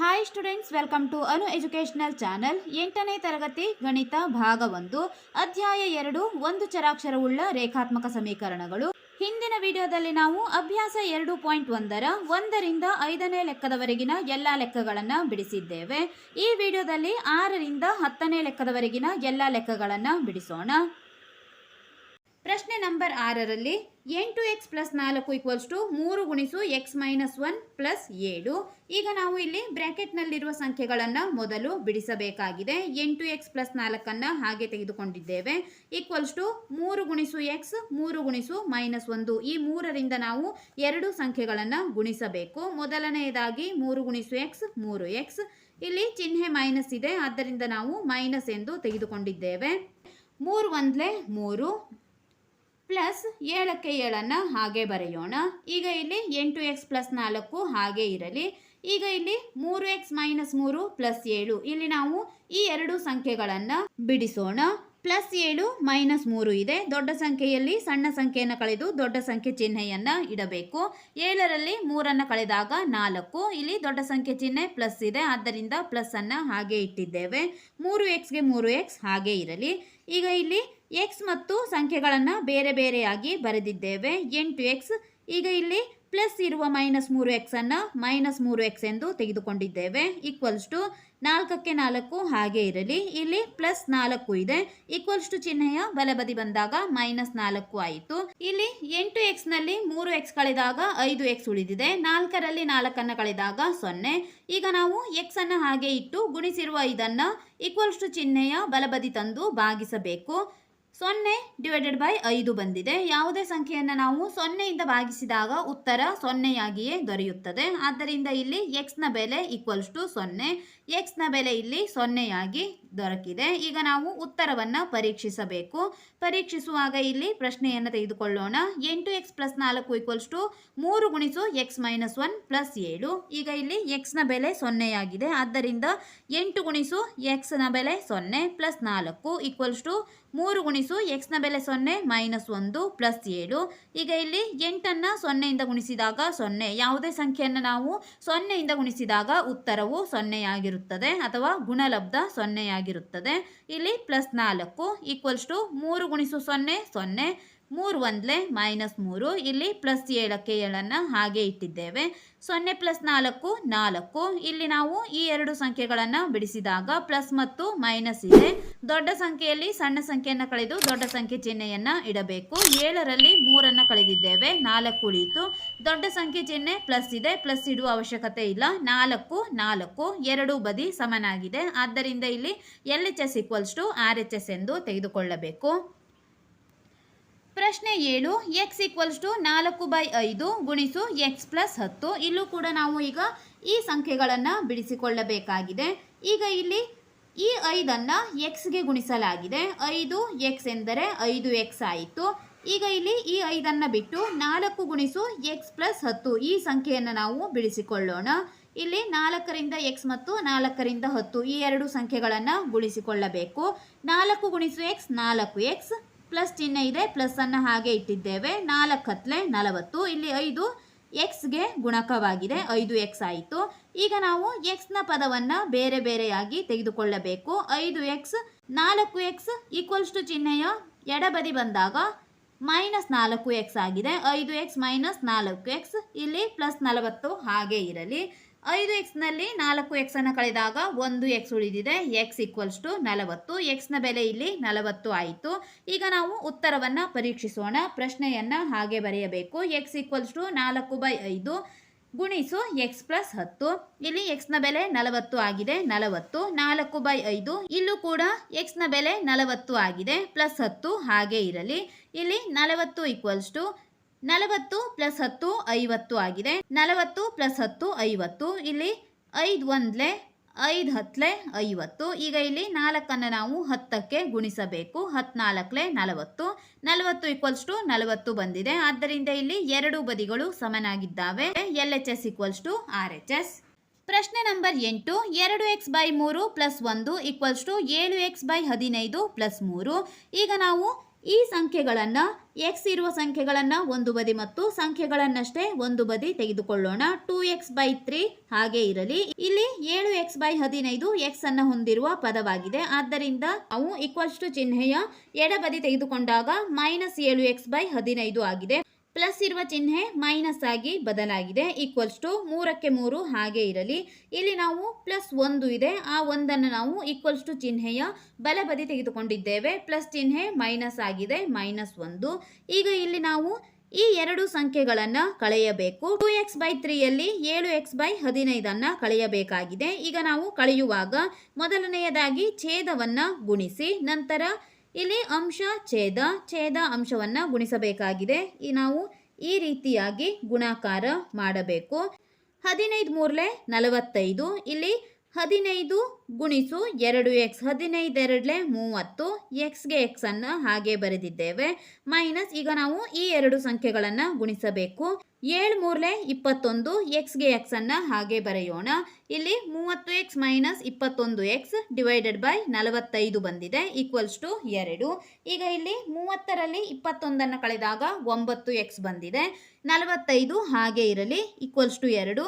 Hi students welcome to Anu educational channel ಎಂಟನೇ ತರಗತಿ, ಗಣಿತ ಭಾಗ ಒಂದು, ಅಧ್ಯಾಯ ಎರಡು, ಒಂದು ಚರಾಕ್ಷರವುಳ್ಳ ರೇಖಾತ್ಮಕ ಸಮೀಕರಣಗಳು. ಹಿಂದಿನ ವಿಡಿಯೋದಲ್ಲಿ ನಾವು ಅಭ್ಯಾಸ ಎರಡು ಪಾಯಿಂಟ್ ಒಂದರ ಒಂದರಿಂದ ಐದನೇ ಲೆಕ್ಕದವರೆಗಿನ ಎಲ್ಲ ಲೆಕ್ಕಗಳನ್ನು ಬಿಡಿಸಿದ್ದೇವೆ. ಈ ವಿಡಿಯೋದಲ್ಲಿ ಆರರಿಂದ ಹತ್ತನೇ ಲೆಕ್ಕದವರೆಗಿನ ಎಲ್ಲ ಲೆಕ್ಕಗಳನ್ನು ಬಿಡಿಸೋಣ. ಪ್ರಶ್ನೆ ನಂಬರ್ ಆರರಲ್ಲಿ ಎಂಟು ಎಕ್ಸ್ ಪ್ಲಸ್ ನಾಲ್ಕು ಈಕ್ವಲ್ಸ್ ಟು ಮೂರು ಗುಣಿಸು ಎಕ್ಸ್ ಮೈನಸ್ ಒನ್ ಪ್ಲಸ್ ಏಳು. ಈಗ ನಾವು ಇಲ್ಲಿ ಬ್ರ್ಯಾಕೆಟ್ನಲ್ಲಿರುವ ಸಂಖ್ಯೆಗಳನ್ನು ಮೊದಲು ಬಿಡಿಸಬೇಕಾಗಿದೆ. ಎಂಟು ಎಕ್ಸ್ ಪ್ಲಸ್ ನಾಲ್ಕನ್ನು ಹಾಗೆ ತೆಗೆದುಕೊಂಡಿದ್ದೇವೆ. ಈಕ್ವಲ್ಸ್ ಟು ಮೂರು ಗುಣಿಸು ಎಕ್ಸ್, ಮೂರು ಗುಣಿಸು ಮೈನಸ್ ಒಂದು. ಈ ಮೂರರಿಂದ ನಾವು ಎರಡು ಸಂಖ್ಯೆಗಳನ್ನು ಗುಣಿಸಬೇಕು. ಮೊದಲನೆಯದಾಗಿ ಮೂರು ಗುಣಿಸು ಎಕ್ಸ್, ಮೂರು ಎಕ್ಸ್. ಇಲ್ಲಿ ಚಿಹ್ನೆ ಮೈನಸ್ ಇದೆ. ಆದ್ದರಿಂದ ನಾವು ಮೈನಸ್ ಎಂದು ತೆಗೆದುಕೊಂಡಿದ್ದೇವೆ. ಮೂರು ಒಂದ್ಲೆ ಮೂರು. ಪ್ಲಸ್ ಏಳಕ್ಕೆ ಏಳನ್ನು ಹಾಗೆ ಬರೆಯೋಣ. ಈಗ ಇಲ್ಲಿ ಎಂಟು ಎಕ್ಸ್ ಪ್ಲಸ್ ನಾಲ್ಕು ಹಾಗೆ ಇರಲಿ. ಈಗ ಇಲ್ಲಿ ಮೂರು ಎಕ್ಸ್ ಮೈನಸ್ ಮೂರು ಪ್ಲಸ್ ಏಳು. ಇಲ್ಲಿ ನಾವು ಈ ಎರಡು ಸಂಖ್ಯೆಗಳನ್ನು ಬಿಡಿಸೋಣ. ಪ್ಲಸ್ ಏಳು ಮೈನಸ್ ಮೂರು ಇದೆ. ದೊಡ್ಡ ಸಂಖ್ಯೆಯಲ್ಲಿ ಸಣ್ಣ ಸಂಖ್ಯೆಯನ್ನು ಕಳೆದು ದೊಡ್ಡ ಸಂಖ್ಯೆ ಚಿಹ್ನೆಯನ್ನು ಇಡಬೇಕು. ಏಳರಲ್ಲಿ ಮೂರನ್ನು ಕಳೆದಾಗ ನಾಲ್ಕು. ಇಲ್ಲಿ ದೊಡ್ಡ ಸಂಖ್ಯೆ ಚಿಹ್ನೆ ಪ್ಲಸ್ ಇದೆ. ಆದ್ದರಿಂದ ಪ್ಲಸ್ ಅನ್ನು ಹಾಗೆ ಇಟ್ಟಿದ್ದೇವೆ. ಮೂರು ಎಕ್ಸ್ಗೆ ಮೂರು ಎಕ್ಸ್ ಹಾಗೆ ಇರಲಿ. ಈಗ ಇಲ್ಲಿ ಎಕ್ಸ್ ಮತ್ತು ಸಂಖ್ಯೆಗಳನ್ನು ಬೇರೆ ಬೇರೆಯಾಗಿ ಬರೆದಿದ್ದೇವೆ. ಎಂಟು ಎಕ್ಸ್ ಈಗ ಇಲ್ಲಿ ಪ್ಲಸ್ ಇರುವ ಮೈನಸ್ ಮೂರು ಎಕ್ಸನ್ನು ಮೈನಸ್ ಮೂರು ಎಕ್ಸ್ ಎಂದು ತೆಗೆದುಕೊಂಡಿದ್ದೇವೆ. ಈಕ್ವಲ್ಸ್ ಟು ನಾಲ್ಕಕ್ಕೆ ನಾಲ್ಕು ಹಾಗೆ ಇರಲಿ. ಇಲ್ಲಿ ಪ್ಲಸ್ ನಾಲ್ಕು ಇದೆ. ಈಕ್ವಲ್ಸ್ ಟು ಚಿಹ್ನೆಯ ಬಲಬದಿ ಬಂದಾಗ ಮೈನಸ್ ನಾಲ್ಕು ಆಯಿತು. ಇಲ್ಲಿ ಎಂಟು ಎಕ್ಸ್ನಲ್ಲಿ ಮೂರು ಎಕ್ಸ್ ಕಳೆದಾಗ ಐದು ಎಕ್ಸ್ ಉಳಿದಿದೆ. ನಾಲ್ಕರಲ್ಲಿ ನಾಲ್ಕನ್ನು ಕಳೆದಾಗ ಸೊನ್ನೆ. ಈಗ ನಾವು ಎಕ್ಸ್ ಅನ್ನು ಹಾಗೆ ಇಟ್ಟು ಗುಣಿಸಿರುವ ಇದನ್ನು ಈಕ್ವಲ್ಸ್ ಟು ಚಿಹ್ನೆಯ ಬಲಬದಿ ತಂದು ಭಾಗಿಸಬೇಕು. ಸೊನ್ನೆ ಡಿವೈಡೆಡ್ ಬೈ ಐದು ಬಂದಿದೆ. ಯಾವುದೇ ಸಂಖ್ಯೆಯನ್ನು ನಾವು ಸೊನ್ನೆಯಿಂದ ಭಾಗಿಸಿದಾಗ ಉತ್ತರ ಸೊನ್ನೆಯಾಗಿಯೇ ದೊರೆಯುತ್ತದೆ. ಆದ್ದರಿಂದ ಇಲ್ಲಿ ಎಕ್ಸ್ನ ಬೆಲೆ ಈಕ್ವಲ್ಸ್ ಟು ಸೊನ್ನೆ. ಎಕ್ಸ್ನ ಬೆಲೆ ಇಲ್ಲಿ ಸೊನ್ನೆಯಾಗಿ ದೊರಕಿದೆ. ಈಗ ನಾವು ಉತ್ತರವನ್ನು ಪರೀಕ್ಷಿಸಬೇಕು. ಪರೀಕ್ಷಿಸುವಾಗ ಇಲ್ಲಿ ಪ್ರಶ್ನೆಯನ್ನು ತೆಗೆದುಕೊಳ್ಳೋಣ. ಎಂಟು ಎಕ್ಸ್ ಪ್ಲಸ್ ನಾಲ್ಕು ಈಕ್ವಲ್ಸ್ ಟು ಮೂರು ಗುಣಿಸು ಎಕ್ಸ್ ಮೈನಸ್ ಒನ್ ಪ್ಲಸ್ ಏಳು. ಈಗ ಇಲ್ಲಿ ಎಕ್ಸ್ನ ಬೆಲೆ ಸೊನ್ನೆಯಾಗಿದೆ ಆದ್ದರಿಂದ ಎಂಟು ಗುಣಿಸು ಎಕ್ಸ್ನ ಬೆಲೆ ಸೊನ್ನೆ ಪ್ಲಸ್ ನಾಲ್ಕು ಈಕ್ವಲ್ಸ್ ಟು ಮೂರು ಗುಣಿಸು ಎಕ್ಸ್ನ ಬೆಲೆ ಸೊನ್ನೆ ಮೈನಸ್ ಒಂದು ಪ್ಲಸ್ ಏಳು. ಈಗ ಇಲ್ಲಿ ಎಂಟನ್ನು ಸೊನ್ನೆಯಿಂದ ಗುಣಿಸಿದಾಗ ಸೊನ್ನೆ. ಯಾವುದೇ ಸಂಖ್ಯೆಯನ್ನು ನಾವು ಸೊನ್ನೆಯಿಂದ ಗುಣಿಸಿದಾಗ ಉತ್ತರವು ಸೊನ್ನೆಯಾಗಿರುತ್ತದೆ ಅಥವಾ ಗುಣಲಬ್ಧ ಸೊನ್ನೆಯಾಗಿರುತ್ತದೆ ಇಲ್ಲಿ ಪ್ಲಸ್ ನಾಲ್ಕು ಈಕ್ವಲ್ಸ್ ಟು ಮೂರು ಗುಣಿಸು ಸೊನ್ನೆ ಸೊನ್ನೆ. ಮೂರು ಒಂದ್ಲೆ ಮೈನಸ್ ಮೂರು. ಇಲ್ಲಿ ಪ್ಲಸ್ ಏಳಕ್ಕೆ ಏಳನ್ನು ಹಾಗೆ ಇಟ್ಟಿದ್ದೇವೆ. ಸೊನ್ನೆ ಪ್ಲಸ್ ನಾಲ್ಕು ನಾಲ್ಕು. ಇಲ್ಲಿ ನಾವು ಈ ಎರಡು ಸಂಖ್ಯೆಗಳನ್ನು ಬಿಡಿಸಿದಾಗ ಪ್ಲಸ್ ಮತ್ತು ಮೈನಸ್ ಇದೆ. ದೊಡ್ಡ ಸಂಖ್ಯೆಯಲ್ಲಿ ಸಣ್ಣ ಸಂಖ್ಯೆಯನ್ನು ಕಳೆದು ದೊಡ್ಡ ಸಂಖ್ಯೆ ಚಿಹ್ನೆಯನ್ನು ಇಡಬೇಕು. ಏಳರಲ್ಲಿ ಮೂರನ್ನು ಕಳೆದಿದ್ದೇವೆ. ನಾಲ್ಕು ಉಳಿಯಿತು. ದೊಡ್ಡ ಸಂಖ್ಯೆ ಚಿಹ್ನೆ ಪ್ಲಸ್ ಇದೆ. ಪ್ಲಸ್ ಇಡುವ ಅವಶ್ಯಕತೆ ಇಲ್ಲ. ನಾಲ್ಕು ನಾಲ್ಕು. ಎರಡು ಬದಿ ಸಮನಾಗಿದೆ. ಆದ್ದರಿಂದ ಇಲ್ಲಿ L H S equals to R H S ಎಂದು ತೆಗೆದುಕೊಳ್ಳಬೇಕು. ಪ್ರಶ್ನೆ ಏಳು ಎಕ್ಸ್ ಈಕ್ವಲ್ಸ್ ಟು ನಾಲ್ಕು ಬೈ ಐದು ಗುಣಿಸು ಎಕ್ಸ್ ಪ್ಲಸ್ ಹತ್ತು. ಇಲ್ಲೂ ಕೂಡ ನಾವು ಈಗ ಈ ಸಂಖ್ಯೆಗಳನ್ನು ಬಿಡಿಸಿಕೊಳ್ಳಬೇಕಾಗಿದೆ. ಈಗ ಇಲ್ಲಿ ಈ ಐದನ್ನು ಎಕ್ಸ್ಗೆ ಗುಣಿಸಲಾಗಿದೆ. ಐದು ಎಕ್ಸ್ ಎಂದರೆ ಐದು ಎಕ್ಸ್ ಆಯಿತು. ಈಗ ಇಲ್ಲಿ ಈ ಐದನ್ನು ಬಿಟ್ಟು ನಾಲ್ಕು ಗುಣಿಸು ಎಕ್ಸ್ ಪ್ಲಸ್ ಹತ್ತು. ಈ ಸಂಖ್ಯೆಯನ್ನು ನಾವು ಬಿಡಿಸಿಕೊಳ್ಳೋಣ. ಇಲ್ಲಿ ನಾಲ್ಕರಿಂದ ಎಕ್ಸ್ ಮತ್ತು ನಾಲ್ಕರಿಂದ ಹತ್ತು. ಈ ಎರಡು ಸಂಖ್ಯೆಗಳನ್ನು ಗುಣಿಸಿಕೊಳ್ಳಬೇಕು. ನಾಲ್ಕು ಗುಣಿಸು ಎಕ್ಸ್ ನಾಲ್ಕು ಎಕ್ಸ್ ಪ್ಲಸ್ ಚಿಹ್ನೆ ಇದೆ, ಪ್ಲಸ್ ಅನ್ನು ಹಾಗೆ ಇಟ್ಟಿದ್ದೇವೆ. ನಾಲ್ಕು ಹತ್ತಲೆ ನಲವತ್ತು, ಇಲ್ಲಿ ಐದು ಎಕ್ಸ್ಗೆ ಗುಣಕವಾಗಿದೆ, ಐದು ಎಕ್ಸ್ ಆಯಿತು. ಈಗ ನಾವು ಎಕ್ಸ್ನ ಪದವನ್ನು ಬೇರೆ ಬೇರೆಯಾಗಿ ತೆಗೆದುಕೊಳ್ಳಬೇಕು. ಐದು ಎಕ್ಸ್ ನಾಲ್ಕು ಎಕ್ಸ್ ಈಕ್ವಲ್ಸ್ ಟು ಚಿಹ್ನೆಯ ಎಡಬದಿ ಬಂದಾಗ ಮೈನಸ್ ನಾಲ್ಕು ಎಕ್ಸ್ ಆಗಿದೆ. ಐದು ಎಕ್ಸ್ ಮೈನಸ್ ನಾಲ್ಕು ಎಕ್ಸ್ ಇಲ್ಲಿ ಪ್ಲಸ್ ನಲವತ್ತು ಹಾಗೆ ಇರಲಿ. ಐದು ಎಕ್ಸ್ನಲ್ಲಿ ನಾಲ್ಕು ಎಕ್ಸನ್ನು ಕಳೆದಾಗ ಒಂದು ಎಕ್ಸ್ ಉಳಿದಿದೆ. ಎಕ್ಸ್ ಈಕ್ವಲ್ಸ್ ಟು ನಲವತ್ತು. ಎಕ್ಸ್ನ ಬೆಲೆ ಇಲ್ಲಿ ನಲವತ್ತು ಆಯಿತು. ಈಗ ನಾವು ಉತ್ತರವನ್ನು ಪರೀಕ್ಷಿಸೋಣ. ಪ್ರಶ್ನೆಯನ್ನು ಹಾಗೆ ಬರೆಯಬೇಕು. ಎಕ್ಸ್ ಈಕ್ವಲ್ಸ್ ಟು ನಾಲ್ಕು ಬೈ ಐದು ಗುಣಿಸು ಎಕ್ಸ್ ಪ್ಲಸ್ ಹತ್ತು. ಇಲ್ಲಿ ಎಕ್ಸ್ನ ಬೆಲೆ ನಲವತ್ತು ಆಗಿದೆ. ನಲವತ್ತು. ನಾಲ್ಕು ಬೈ ಐದು. ಇಲ್ಲೂ ಕೂಡ ಎಕ್ಸ್ನ ಬೆಲೆ ನಲವತ್ತು ಆಗಿದೆ. ಪ್ಲಸ್ ಹತ್ತು ಹಾಗೆ ಇರಲಿ. ಇಲ್ಲಿ ನಲವತ್ತು ಈಕ್ವಲ್ಸ್ ಟು ನಲವತ್ತು ಪ್ಲಸ್ ಹತ್ತು, ಐವತ್ತು ಆಗಿದೆ. ನಲವತ್ತು ಪ್ಲಸ್ ಹತ್ತು, ಐವತ್ತು. ಇಲ್ಲಿ ಐದು ಒಂದ್ಲೆ, ಐದು ಹತ್ತಲೆ, ಐವತ್ತು. ಈಗ ಇಲ್ಲಿ ನಾಲ್ಕನ್ನು ನಾವು ಹತ್ತಕ್ಕೆ ಗುಣಿಸಬೇಕು. ಹತ್ನಾಲ್ಕಲೆ ನಲವತ್ತು. ನಲವತ್ತು ಈಕ್ವಲ್ಸ್ ಟು ನಲವತ್ತು ಬಂದಿದೆ. ಆದ್ದರಿಂದ ಇಲ್ಲಿ ಎರಡು ಬದಿಗಳು ಸಮನಾಗಿದ್ದಾವೆ. L H S equals to R H S. ಪ್ರಶ್ನೆ ನಂಬರ್ ಎಂಟು. ಎರಡು ಎಕ್ಸ್ ಬೈ ಮೂರು ಪ್ಲಸ್ ಒಂದು ಈಕ್ವಲ್ಸ್ ಟು ಏಳು ಎಕ್ಸ್ ಬೈ ಹದಿನೈದು ಪ್ಲಸ್ ಮೂರು. ಈಗ ನಾವು ಈ ಸಂಖ್ಯೆಗಳನ್ನು ಎಕ್ಸ್ ಇರುವ ಸಂಖ್ಯೆಗಳನ್ನು ಒಂದು ಬದಿ ಮತ್ತು ಸಂಖ್ಯೆಗಳನ್ನಷ್ಟೇ ಒಂದು ಬದಿ ತೆಗೆದುಕೊಳ್ಳೋಣ. ಟೂ ಎಕ್ಸ್ ಬೈ ತ್ರೀ ಹಾಗೆ ಇರಲಿ. ಇಲ್ಲಿ ಏಳು ಎಕ್ಸ್ ಬೈ ಹದಿನೈದು ಎಕ್ಸ್ ಅನ್ನು ಹೊಂದಿರುವ ಪದವಾಗಿದೆ. ಆದ್ದರಿಂದ ಅವು ಈಕ್ವಲ್ಸ್ ಟು ಚಿಹ್ನೆಯ ಎಡಬದಿ ತೆಗೆದುಕೊಂಡಾಗ ಮೈನಸ್ ಏಳು ಎಕ್ಸ್ ಬೈ ಹದಿನೈದು ಆಗಿದೆ. ಪ್ಲಸ್ ಇರುವ ಚಿಹ್ನೆ ಮೈನಸ್ ಆಗಿ ಬದಲಾಗಿದೆ ಈಕ್ವಲ್ಸ್ ಟು ಮೂರಕ್ಕೆ ಮೂರು ಹಾಗೆ ಇರಲಿ. ಇಲ್ಲಿ ನಾವು ಪ್ಲಸ್ ಒಂದು ಇದೆ, ಆ ಒಂದನ್ನು ನಾವು ಈಕ್ವಲ್ಸ್ ಟು ಚಿಹ್ನೆಯ ಬಲಬದಿ ತೆಗೆದುಕೊಂಡಿದ್ದೇವೆ. ಪ್ಲಸ್ ಚಿಹ್ನೆ ಮೈನಸ್ ಆಗಿದೆ, ಮೈನಸ್ ಒಂದು. ಈಗ ಇಲ್ಲಿ ನಾವು ಈ ಎರಡು ಸಂಖ್ಯೆಗಳನ್ನು ಕಳೆಯಬೇಕು. ಟೂ ಎಕ್ಸ್ ಬೈ ತ್ರೀಯಲ್ಲಿ ಏಳು ಎಕ್ಸ್ ಬೈ ಹದಿನೈದನ್ನು ಕಳೆಯಬೇಕಾಗಿದೆ. ಈಗ ನಾವು ಕಳೆಯುವಾಗ ಮೊದಲನೆಯದಾಗಿ ಛೇದವನ್ನು ಗುಣಿಸಿ, ನಂತರ ಇಲ್ಲಿ ಅಂಶ, ಛೇದ ಛೇದ ಅಂಶವನ್ನು ಗುಣಿಸಬೇಕಾಗಿದೆ. ಈ ನಾವು ಈ ರೀತಿಯಾಗಿ ಗುಣಾಕಾರ ಮಾಡಬೇಕು. ಹದಿನೈದು ಮೂರಲೆ ನಲವತ್ತೈದು. ಇಲ್ಲಿ ಹದಿನೈದು ಗುಣಿಸು ಎರಡು ಎಕ್ಸ್ ಹದಿನೈದೆರಡಲೆ ಮೂವತ್ತು ಎಕ್ಸ್ಗೆ ಎಕ್ಸನ್ನು ಹಾಗೆ ಬರೆದಿದ್ದೇವೆ. ಮೈನಸ್ ಈಗ ನಾವು ಈ ಎರಡು ಸಂಖ್ಯೆಗಳನ್ನು ಗುಣಿಸಬೇಕು. ಏಳು ಮೂರಲೆ ಇಪ್ಪತ್ತೊಂದು ಎಕ್ಸ್ಗೆ ಎಕ್ಸನ್ನು ಹಾಗೆ ಬರೆಯೋಣ. ಇಲ್ಲಿ ಮೂವತ್ತು ಎಕ್ಸ್ ಮೈನಸ್ ಇಪ್ಪತ್ತೊಂದು ಎಕ್ಸ್ ಡಿವೈಡೆಡ್ ಬೈ ನಲವತ್ತೈದು ಬಂದಿದೆ, ಈಕ್ವಲ್ಸ್ ಟು ಎರಡು. ಈಗ ಇಲ್ಲಿ ಮೂವತ್ತರಲ್ಲಿ ಇಪ್ಪತ್ತೊಂದನ್ನು ಕಳೆದಾಗ ಒಂಬತ್ತು ಎಕ್ಸ್ ಬಂದಿದೆ. ನಲವತ್ತೈದು ಹಾಗೆ ಇರಲಿ, ಈಕ್ವಲ್ಸ್ ಟು ಎರಡು.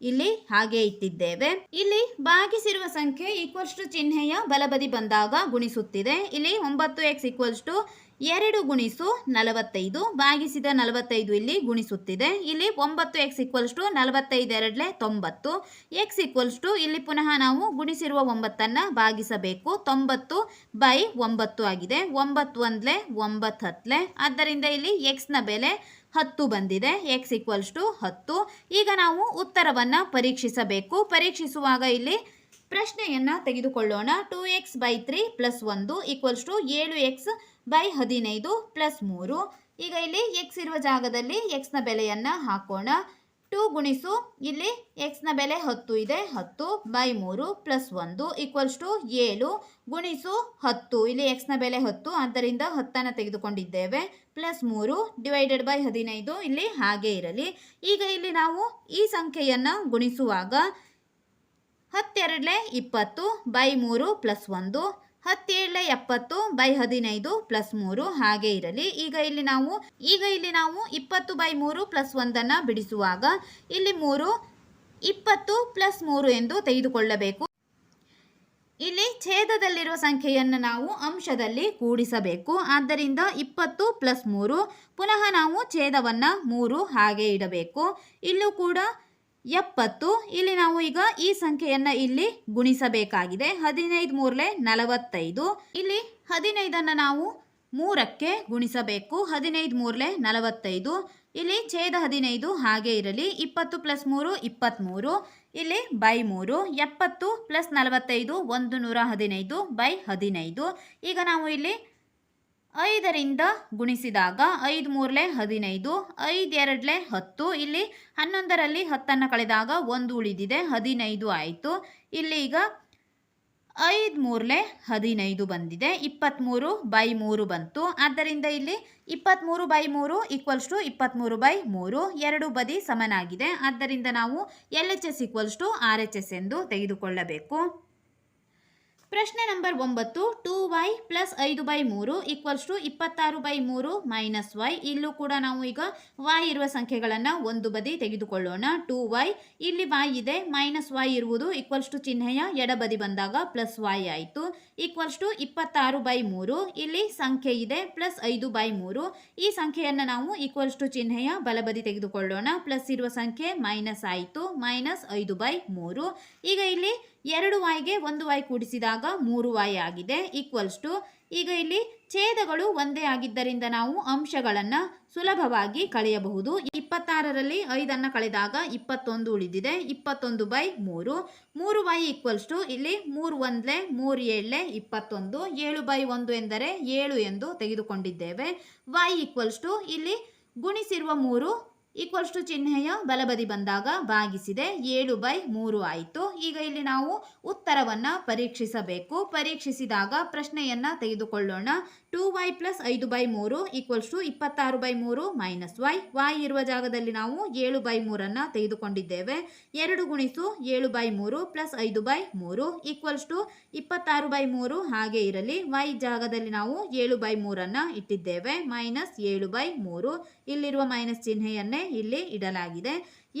ಇಲ್ಲಿ ಹಾಗೆ ಇಟ್ಟಿದ್ದೇವೆ. ಇಲ್ಲಿ ಭಾಗಿಸಿರುವ ಸಂಖ್ಯೆ ಈಕ್ವಲ್ಸ್ ಟು ಚಿಹ್ನೆಯ ಬಲಬದಿ ಬಂದಾಗ ಗುಣಿಸುತ್ತಿದೆ. ಇಲ್ಲಿ ಒಂಬತ್ತು ಎಕ್ಸ್ ಈಕ್ವಲ್ಸ್ ಟು ಎರಡು ಗುಣಿಸು ನಲವತ್ತೈದು. ಭಾಗಿಸಿದ ನಲವತ್ತೈದು ಇಲ್ಲಿ ಗುಣಿಸುತ್ತಿದೆ. ಇಲ್ಲಿ ಒಂಬತ್ತು ಎಕ್ಸ್ ಈಕ್ವಲ್ಸ್ ಟು ನಲವತ್ತೈದು ಎರಡಲೆ ತೊಂಬತ್ತು. ಎಕ್ಸ್ ಈಕ್ವಲ್ಸ್ ಟು ಇಲ್ಲಿ ಪುನಃ ನಾವು ಗುಣಿಸಿರುವ ಒಂಬತ್ತನ್ನು ಭಾಗಿಸಬೇಕು ತೊಂಬತ್ತು ಬೈ ಒಂಬತ್ತು ಆಗಿದೆ. ಒಂಬತ್ತು ಒಂದ್ಲೆ ಒಂಬತ್ತು ಹತ್ತಲೆ ಆದ್ದರಿಂದ ಇಲ್ಲಿ ಎಕ್ಸ್ನ ಬೆಲೆ ಹತ್ತು ಬಂದಿದೆ. ಎಕ್ಸ್ ಈಕ್ವಲ್ಸ್ ಟು ಹತ್ತು. ಈಗ ನಾವು ಉತ್ತರವನ್ನು ಪರೀಕ್ಷಿಸಬೇಕು. ಪರೀಕ್ಷಿಸುವಾಗ ಇಲ್ಲಿ ಪ್ರಶ್ನೆಯನ್ನು ತೆಗೆದುಕೊಳ್ಳೋಣ. Two x by three plus ಒಂದು ಈಕ್ವಲ್ಸ್ ಟು ಏಳು ಎಕ್ಸ್ ಬೈ ಹದಿನೈದು ಪ್ಲಸ್ ಮೂರು. ಈಗ ಇಲ್ಲಿ ಎಕ್ಸ್ ಇರುವ ಜಾಗದಲ್ಲಿ ಎಕ್ಸ್ನ ಬೆಲೆಯನ್ನು ಹಾಕೋಣ. ಟೂ ಗುಣಿಸು, ಇಲ್ಲಿ ಎಕ್ಸ್ನ ಬೆಲೆ ಹತ್ತು ಇದೆ, ಹತ್ತು ಬೈ ಮೂರು ಪ್ಲಸ್ ಒಂದು ಈಕ್ವಲ್ಸ್ ಟು ಏಳು ಗುಣಿಸು ಹತ್ತು. ಇಲ್ಲಿ ಎಕ್ಸ್ನ ಬೆಲೆ ಹತ್ತು, ಆದ್ದರಿಂದ ಹತ್ತನ್ನು ತೆಗೆದುಕೊಂಡಿದ್ದೇವೆ. ಪ್ಲಸ್ ಮೂರು ಡಿವೈಡೆಡ್ ಬೈ ಹದಿನೈದು, ಇಲ್ಲಿ ಹಾಗೆ ಇರಲಿ. ಈಗ ಇಲ್ಲಿ ನಾವು ಈ ಸಂಖ್ಯೆಯನ್ನು ಗುಣಿಸುವಾಗ ಹತ್ತೆರಡಲೆ ಇಪ್ಪತ್ತು ಬೈ ಮೂರು ಪ್ಲಸ್ ಒಂದು ಹತ್ತೇಳಲೆ ಎಪ್ಪತ್ತು ಬೈ ಹದಿನೈದು ಪ್ಲಸ್ ಮೂರು ಹಾಗೆ ಇರಲಿ. ಈಗ ಇಲ್ಲಿ ನಾವು, ಈಗ ಇಲ್ಲಿ ನಾವು ಇಪ್ಪತ್ತು ಬೈ ಮೂರು ಪ್ಲಸ್ ಒಂದನ್ನು ಬಿಡಿಸುವಾಗ ಇಲ್ಲಿ ಮೂರು, ಇಪ್ಪತ್ತು ಪ್ಲಸ್ ಮೂರು ಎಂದು ತೆಗೆದುಕೊಳ್ಳಬೇಕು. ಇಲ್ಲಿ ಛೇದದಲ್ಲಿರುವ ಸಂಖ್ಯೆಯನ್ನು ನಾವು ಅಂಶದಲ್ಲಿ ಕೂಡಿಸಬೇಕು. ಆದ್ದರಿಂದ ಇಪ್ಪತ್ತು ಪ್ಲಸ್ ಮೂರು, ಪುನಃ ನಾವು ಛೇದವನ್ನು ಮೂರು ಹಾಗೆ ಇಡಬೇಕು. ಇಲ್ಲೂ ಕೂಡ ಎಪ್ಪತ್ತು. ಇಲ್ಲಿ ನಾವು ಈಗ ಈ ಸಂಖ್ಯೆಯನ್ನು ಇಲ್ಲಿ ಗುಣಿಸಬೇಕಾಗಿದೆ. ಹದಿನೈದು ಮೂರಲೆ ನಲವತ್ತೈದು. ಇಲ್ಲಿ ಹದಿನೈದನ್ನು ನಾವು ಮೂರಕ್ಕೆ ಗುಣಿಸಬೇಕು. ಹದಿನೈದು ಮೂರಲೆ ನಲವತ್ತೈದು. ಇಲ್ಲಿ ಛೇದ ಹದಿನೈದು ಹಾಗೆ ಇರಲಿ. ಇಪ್ಪತ್ತು ಪ್ಲಸ್ ಮೂರು, ಇಪ್ಪತ್ತ್ಮೂರು. ಇಲ್ಲಿ ಬೈ ಮೂರು. ಎಪ್ಪತ್ತು ಪ್ಲಸ್ ನಲವತ್ತೈದು, ಒಂದು ನೂರ ಹದಿನೈದು ಬೈ ಹದಿನೈದು. ಈಗ ನಾವು ಇಲ್ಲಿ ಐದರಿಂದ ಗುಣಿಸಿದಾಗ ಐದು ಮೂರಲೆ ಹದಿನೈದು ಐದು ಎರಡಲೆ ಹತ್ತು. ಇಲ್ಲಿ ಹನ್ನೊಂದರಲ್ಲಿ ಹತ್ತನ್ನು ಕಳೆದಾಗ ಒಂದು ಉಳಿದಿದೆ, ಹದಿನೈದು ಆಯಿತು. ಇಲ್ಲಿ ಈಗ ಐದು ಮೂರಲೆ ಹದಿನೈದು ಬಂದಿದೆ ಇಪ್ಪತ್ತ್ಮೂರು ಬೈ ಮೂರು ಬಂತು. ಆದ್ದರಿಂದ ಇಲ್ಲಿ ಇಪ್ಪತ್ತ್ಮೂರು ಬೈ ಮೂರು ಈಕ್ವಲ್ಸ್ ಟು ಇಪ್ಪತ್ತ್ಮೂರು ಬೈ ಮೂರು, ಎರಡು ಬದಿ ಸಮನಾಗಿದೆ. ಆದ್ದರಿಂದ ನಾವು L H S equals to R H S ಎಂದು ತೆಗೆದುಕೊಳ್ಳಬೇಕು. ಪ್ರಶ್ನೆ ನಂಬರ್ ಒಂಬತ್ತು, ಟೂ ವೈ ಪ್ಲಸ್ ಐದು ಬೈ ಮೂರು ಈಕ್ವಲ್ಸ್ ಟು ಇಪ್ಪತ್ತಾರು ಬೈ ಮೂರು ಮೈನಸ್ ವೈ. ಇಲ್ಲೂ ಕೂಡ ನಾವು ಈಗ ವೈ ಇರುವ ಸಂಖ್ಯೆಗಳನ್ನು ಒಂದು ಬದಿ ತೆಗೆದುಕೊಳ್ಳೋಣ. ಟೂ ವೈ, ಇಲ್ಲಿ ವೈ ಇದೆ, ಮೈನಸ್ ವೈ ಇರುವುದು ಈಕ್ವಲ್ಸ್ ಟು ಚಿಹ್ನೆಯ ಎಡಬದಿ ಬಂದಾಗ ಪ್ಲಸ್ ವೈ ಆಯಿತು. ಈಕ್ವಲ್ಸ್ ಟು ಇಪ್ಪತ್ತಾರು ಬೈ ಮೂರು, ಇಲ್ಲಿ ಸಂಖ್ಯೆ ಇದೆ, ಪ್ಲಸ್ ಐದು ಬೈ ಮೂರು. ಈ ಸಂಖ್ಯೆಯನ್ನು ನಾವು ಈಕ್ವಲ್ಸ್ ಟು ಚಿಹ್ನೆಯ ಬಲಬದಿ ತೆಗೆದುಕೊಳ್ಳೋಣ. ಪ್ಲಸ್ ಇರುವ ಸಂಖ್ಯೆ ಮೈನಸ್ ಆಯಿತು, ಮೈನಸ್ ಐದು ಬೈ ಮೂರು. ಈಗ ಇಲ್ಲಿ ಎರಡು ವಾಯ್ಗೆ ಒಂದು ವಾಯ್ ಕೂಡಿಸಿದಾಗ ಮೂರು ವಾಯ್ ಆಗಿದೆ ಈಕ್ವಲ್ಸ್ ಟು ಈಗ ಇಲ್ಲಿ ಛೇದಗಳು ಒಂದೇ ಆಗಿದ್ದರಿಂದ ನಾವು ಅಂಶಗಳನ್ನು ಸುಲಭವಾಗಿ ಕಳೆಯಬಹುದು. ಇಪ್ಪತ್ತಾರರಲ್ಲಿ ಐದನ್ನು ಕಳೆದಾಗ ಇಪ್ಪತ್ತೊಂದು ಉಳಿದಿದೆ, ಇಪ್ಪತ್ತೊಂದು ಬೈ ಮೂರು. ಮೂರು ವೈ ಈಕ್ವಲ್ಸ್ ಟು ಇಲ್ಲಿ ಮೂರು ಒಂದ್ಲೆ, ಮೂರು ಏಳೆ ಇಪ್ಪತ್ತೊಂದು. ಏಳು ಬೈ ಒಂದು ಎಂದರೆ ಏಳು ಎಂದು ತೆಗೆದುಕೊಂಡಿದ್ದೇವೆ. ವೈ ಈಕ್ವಲ್ಸ್ ಟು ಇಲ್ಲಿ ಗುಣಿಸಿರುವ ಮೂರು ಈಕ್ವಲ್ಸ್ ಟು ಚಿಹ್ನೆಯ ಬಲಬದಿ ಬಂದಾಗ ಭಾಗಿಸಿದೆ ಏಳು ಬೈ ಮೂರು ಆಯಿತು. ಈಗ ಇಲ್ಲಿ ನಾವು ಉತ್ತರವನ್ನು ಪರೀಕ್ಷಿಸಬೇಕು. ಪರೀಕ್ಷಿಸಿದಾಗ ಪ್ರಶ್ನೆಯನ್ನು ತೆಗೆದುಕೊಳ್ಳೋಣ. ಟೂ ವೈ ಪ್ಲಸ್ ಐದು ಬೈ ಮೂರು ಈಕ್ವಲ್ಸ್ ಟು ಇಪ್ಪತ್ತಾರು ಬೈ ಮೂರು ಮೈನಸ್ ವೈ. ವೈ ಇರುವ ಜಾಗದಲ್ಲಿ ನಾವು ಏಳು ಬೈ ಮೂರನ್ನು ತೆಗೆದುಕೊಂಡಿದ್ದೇವೆ. ಎರಡು ಗುಣಿಸು ಏಳು ಬೈ ಮೂರು ಪ್ಲಸ್ ಐದು ಬೈ ಮೂರು ಈಕ್ವಲ್ಸ್ ಟು ಇಪ್ಪತ್ತಾರು ಬೈ ಮೂರು ಹಾಗೆ ಇರಲಿ. ವೈ ಜಾಗದಲ್ಲಿ ನಾವು ಏಳು ಬೈ ಮೂರನ್ನು ಇಟ್ಟಿದ್ದೇವೆ. ಮೈನಸ್ ಏಳು ಬೈ ಮೂರು. ಇಲ್ಲಿರುವ ಮೈನಸ್ ಚಿಹ್ನೆಯನ್ನೇ ಇಲ್ಲಿ ಇಡಲಾಗಿದೆ.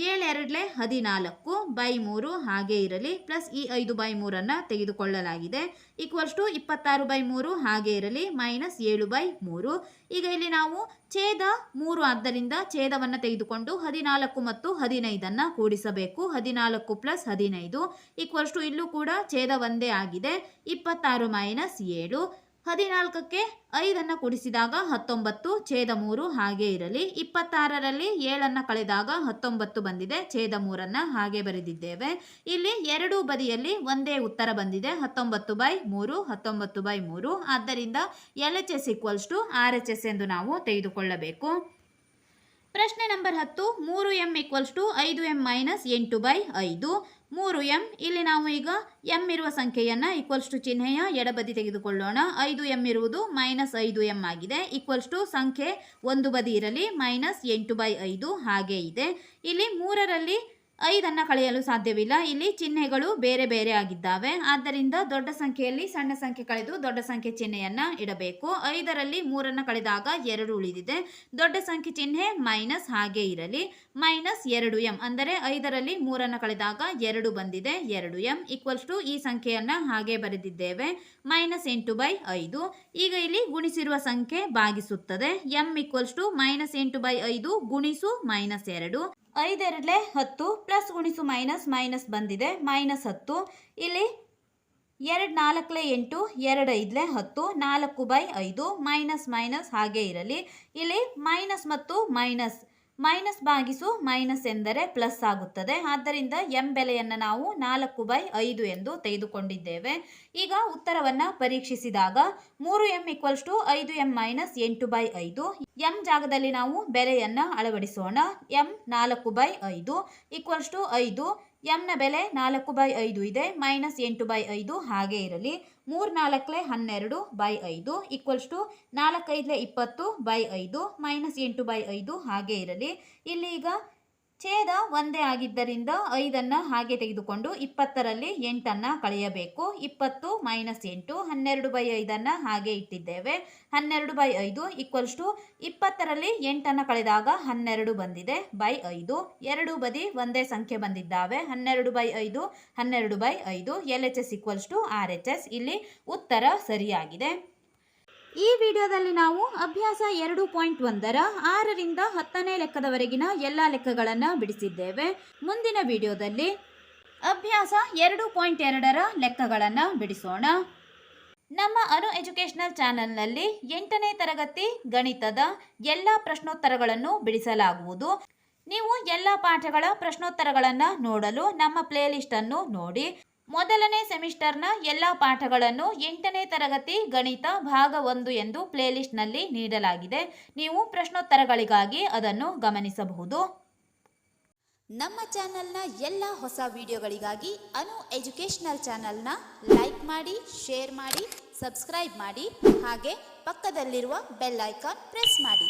ಏಳೆರಡಲೆ ಹದಿನಾಲ್ಕು ಬೈ ಮೂರು ಹಾಗೆ ಇರಲಿ, ಪ್ಲಸ್ ಈ ಐದು ಬೈ ಮೂರನ್ನು ತೆಗೆದುಕೊಳ್ಳಲಾಗಿದೆ. ಈಕ್ವಲ್ಸ್ ಟು ಇಪ್ಪತ್ತಾರು ಬೈ ಮೂರು ಹಾಗೆ ಇರಲಿ, ಮೈನಸ್ ಏಳು ಬೈ ಮೂರು. ಈಗ ಇಲ್ಲಿ ನಾವು ಛೇದ ಮೂರು ಆದ್ದರಿಂದ ಛೇದವನ್ನು ತೆಗೆದುಕೊಂಡು ಹದಿನಾಲ್ಕು ಮತ್ತು ಹದಿನೈದನ್ನು ಕೂಡಿಸಬೇಕು. ಹದಿನಾಲ್ಕು ಪ್ಲಸ್ ಹದಿನೈದು ಈಕ್ವಲ್ಸ್ ಟು ಇಲ್ಲೂ ಕೂಡ ಛೇದ ಒಂದೇ ಆಗಿದೆ. ಇಪ್ಪತ್ತಾರು ಮೈನಸ್ ಏಳು. ಹದಿನಾಲ್ಕಕ್ಕೆ ಐದನ್ನು ಕೂಡಿಸಿದಾಗ ಹತ್ತೊಂಬತ್ತು, ಛೇದ ಮೂರು ಹಾಗೆ ಇರಲಿ. ಇಪ್ಪತ್ತಾರರಲ್ಲಿ ಏಳನ್ನು ಕಳೆದಾಗ ಹತ್ತೊಂಬತ್ತು ಬಂದಿದೆ, ಛೇದ ಮೂರನ್ನು ಹಾಗೆ ಬರೆದಿದ್ದೇವೆ. ಇಲ್ಲಿ ಎರಡೂ ಬದಿಯಲ್ಲಿ ಒಂದೇ ಉತ್ತರ ಬಂದಿದೆ, ಹತ್ತೊಂಬತ್ತು ಬೈ ಮೂರು, ಹತ್ತೊಂಬತ್ತು ಬೈ ಮೂರು. ಆದ್ದರಿಂದ L H S equals to R H S ಎಂದು ನಾವು ತೆಗೆದುಕೊಳ್ಳಬೇಕು. ಪ್ರಶ್ನೆ ನಂಬರ್ ಹತ್ತು, ಮೂರು ಎಂ ಈಕ್ವಲ್ಸ್ ಟು ಐದು ಎಂ ಮೈನಸ್ ಎಂಟು ಬೈ ಐದು. ಮೂರು ಎಂ, ಇಲ್ಲಿ ನಾವು ಈಗ ಎಂ ಇರುವ ಸಂಖ್ಯೆಯನ್ನು ಈಕ್ವಲ್ಸ್ ಟು ಚಿಹ್ನೆಯ ಎಡಬದಿ ತೆಗೆದುಕೊಳ್ಳೋಣ. ಐದು ಎಂ ಇರುವುದು ಮೈನಸ್ ಐದು ಎಂ ಆಗಿದೆ. ಈಕ್ವಲ್ಸ್ ಟು ಸಂಖ್ಯೆ ಒಂದು ಬದಿ ಇರಲಿ ಮೈನಸ್ ಎಂಟು ಬೈ ಐದು, ಹಾಗೆ ಇದೆ. ಇಲ್ಲಿ ಮೂರರಲ್ಲಿ ಐದನ್ನು ಕಳೆಯಲು ಸಾಧ್ಯವಿಲ್ಲ. ಇಲ್ಲಿ ಚಿಹ್ನೆಗಳು ಬೇರೆ ಬೇರೆ ಆಗಿದ್ದಾವೆ. ಆದ್ದರಿಂದ ದೊಡ್ಡ ಸಂಖ್ಯೆಯಲ್ಲಿ ಸಣ್ಣ ಸಂಖ್ಯೆ ಕಳೆದು ದೊಡ್ಡ ಸಂಖ್ಯೆ ಚಿಹ್ನೆಯನ್ನು ಇಡಬೇಕು. ಐದರಲ್ಲಿ ಮೂರನ್ನು ಕಳೆದಾಗ ಎರಡು ಉಳಿದಿದೆ. ದೊಡ್ಡ ಸಂಖ್ಯೆ ಚಿಹ್ನೆ ಮೈನಸ್ ಹಾಗೆ ಇರಲಿ. ಮೈನಸ್ ಎರಡು ಎಂ ಅಂದರೆ ಐದರಲ್ಲಿ ಮೂರನ್ನು ಕಳೆದಾಗ ಎರಡು ಬಂದಿದೆ. ಎರಡು ಎಂ ಈಕ್ವಲ್ಸ್ ಟು ಈ ಸಂಖ್ಯೆಯನ್ನು ಹಾಗೆ ಬರೆದಿದ್ದೇವೆ. ಮೈನಸ್ ಎಂಟು ಬೈ ಐದು. ಈಗ ಇಲ್ಲಿ ಗುಣಿಸಿರುವ ಸಂಖ್ಯೆ ಭಾಗಿಸುತ್ತದೆ. ಎಂ ಈಕ್ವಲ್ಸ್ ಟು ಮೈನಸ್ ಎಂಟು ಬೈ ಐದು ಗುಣಿಸು ಮೈನಸ್ ಎರಡು. ಐದೆರಡಲೆ ಹತ್ತು ಪ್ಲಸ್ ಗುಣಿಸು ಮೈನಸ್ ಮೈನಸ್ ಬಂದಿದೆ ಮೈನಸ್ ಹತ್ತು. ಇಲ್ಲಿ ಎರಡು ನಾಲ್ಕಲೆ ಎಂಟು, ಎರಡು ಐದಲೆ ಹತ್ತು, ನಾಲ್ಕು ಬೈ ಐದು ಮೈನಸ್ ಮೈನಸ್ ಹಾಗೆ ಇರಲಿ. ಇಲ್ಲಿ ಮೈನಸ್ ಮತ್ತು ಮೈನಸ್ ಮೈನಸ್ ಭಾಗಿಸು ಮೈನಸ್ ಎಂದರೆ ಪ್ಲಸ್ ಆಗುತ್ತದೆ. ಆದ್ದರಿಂದ ಎಂ ಬೆಲೆಯನ್ನು ನಾವು ನಾಲ್ಕು ಬೈ ಐದು ಎಂದು ತೆಗೆದುಕೊಂಡಿದ್ದೇವೆ. ಈಗ ಉತ್ತರವನ್ನು ಪರೀಕ್ಷಿಸಿದಾಗ ಮೂರು ಎಂ ಈಕ್ವಲ್ಸ್ ಟು ಐದು ಎಂ ಮೈನಸ್ ಎಂಟು ಬೈ ಐದು. ಎಂ ಜಾಗದಲ್ಲಿ ನಾವು ಬೆಲೆಯನ್ನು ಅಳವಡಿಸೋಣ. ಎಂ ನಾಲ್ಕು ಬೈ ಐದು ಈಕ್ವಲ್ಸ್ ಟು ಐದು ಎಂನ ಬೆಲೆ ನಾಲ್ಕು ಬೈ ಐದು ಇದೆ, ಮೈನಸ್ ಎಂಟು ಬೈ ಐದು ಹಾಗೆ ಇರಲಿ. ಮೂರು ನಾಲ್ಕಲೆ ಹನ್ನೆರಡು ಬೈ ಐದು ಈಕ್ವಲ್ಸ್ ಟು ನಾಲ್ಕೈದಲೆ ಇಪ್ಪತ್ತು ಬೈ ಐದು, ಮೈನಸ್ ಎಂಟು ಬೈ ಐದು ಹಾಗೆ ಇರಲಿ. ಇಲ್ಲಿ ಈಗ ಛೇದ ಒಂದೇ ಆಗಿದ್ದರಿಂದ ಐದನ್ನು ಹಾಗೆ ತೆಗೆದುಕೊಂಡು ಇಪ್ಪತ್ತರಲ್ಲಿ ಎಂಟನ್ನು ಕಳೆಯಬೇಕು. ಇಪ್ಪತ್ತು ಮೈನಸ್ ಎಂಟು, ಹನ್ನೆರಡು ಬೈ ಐದನ್ನು ಹಾಗೆ ಇಟ್ಟಿದ್ದೇವೆ. ಹನ್ನೆರಡು ಬೈ ಐದು ಈಕ್ವಲ್ಸ್ ಟು ಇಪ್ಪತ್ತರಲ್ಲಿ ಎಂಟನ್ನು ಕಳೆದಾಗ ಹನ್ನೆರಡು ಬಂದಿದೆ. ಬೈ ಐದು, ಎರಡು ಬದಿ ಒಂದೇ ಸಂಖ್ಯೆ ಬಂದಿದ್ದಾವೆ. ಹನ್ನೆರಡು ಬೈ ಐದು, ಹನ್ನೆರಡು ಬೈ ಐದು, L H S equals to R H S. ಇಲ್ಲಿ ಉತ್ತರ ಸರಿಯಾಗಿದೆ. ಈ ವಿಡಿಯೋದಲ್ಲಿ ನಾವು ಅಭ್ಯಾಸ ಎರಡು ಪಾಯಿಂಟ್ ಒಂದರ ಆರರಿಂದ ಹತ್ತನೇ ಲೆಕ್ಕದವರೆಗಿನ ಎಲ್ಲ ಲೆಕ್ಕಗಳನ್ನು ಬಿಡಿಸಿದ್ದೇವೆ. ಮುಂದಿನ ವಿಡಿಯೋದಲ್ಲಿ ಅಭ್ಯಾಸ ಎರಡು ಪಾಯಿಂಟ್ ಎರಡರ ಲೆಕ್ಕಗಳನ್ನು ಬಿಡಿಸೋಣ. ನಮ್ಮ ಅನು ಎಜುಕೇಷನಲ್ ಚಾನೆಲ್ನಲ್ಲಿ ಎಂಟನೇ ತರಗತಿ ಗಣಿತದ ಎಲ್ಲ ಪ್ರಶ್ನೋತ್ತರಗಳನ್ನು ಬಿಡಿಸಲಾಗುವುದು. ನೀವು ಎಲ್ಲ ಪಾಠಗಳ ಪ್ರಶ್ನೋತ್ತರಗಳನ್ನು ನೋಡಲು ನಮ್ಮ ಪ್ಲೇಲಿಸ್ಟನ್ನು ನೋಡಿ. ಮೊದಲನೇ ಸೆಮಿಸ್ಟರ್ನ ಎಲ್ಲ ಪಾಠಗಳನ್ನು ಎಂಟನೇ ತರಗತಿ ಗಣಿತ ಭಾಗ ಒಂದು ಎಂದು ಪ್ಲೇಲಿಸ್ಟ್ನಲ್ಲಿ ನೀಡಲಾಗಿದೆ. ನೀವು ಪ್ರಶ್ನೋತ್ತರಗಳಿಗಾಗಿ ಅದನ್ನು ಗಮನಿಸಬಹುದು. ನಮ್ಮ ಚಾನೆಲ್ನ ಎಲ್ಲ ಹೊಸ ವಿಡಿಯೋಗಳಿಗಾಗಿ ಅನು ಎಜುಕೇಷನಲ್ ಚಾನೆಲ್ನ ಲೈಕ್ ಮಾಡಿ, ಶೇರ್ ಮಾಡಿ, ಸಬ್ಸ್ಕ್ರೈಬ್ ಮಾಡಿ, ಹಾಗೆ ಪಕ್ಕದಲ್ಲಿರುವ ಬೆಲ್ ಐಕಾನ್ ಪ್ರೆಸ್ ಮಾಡಿ.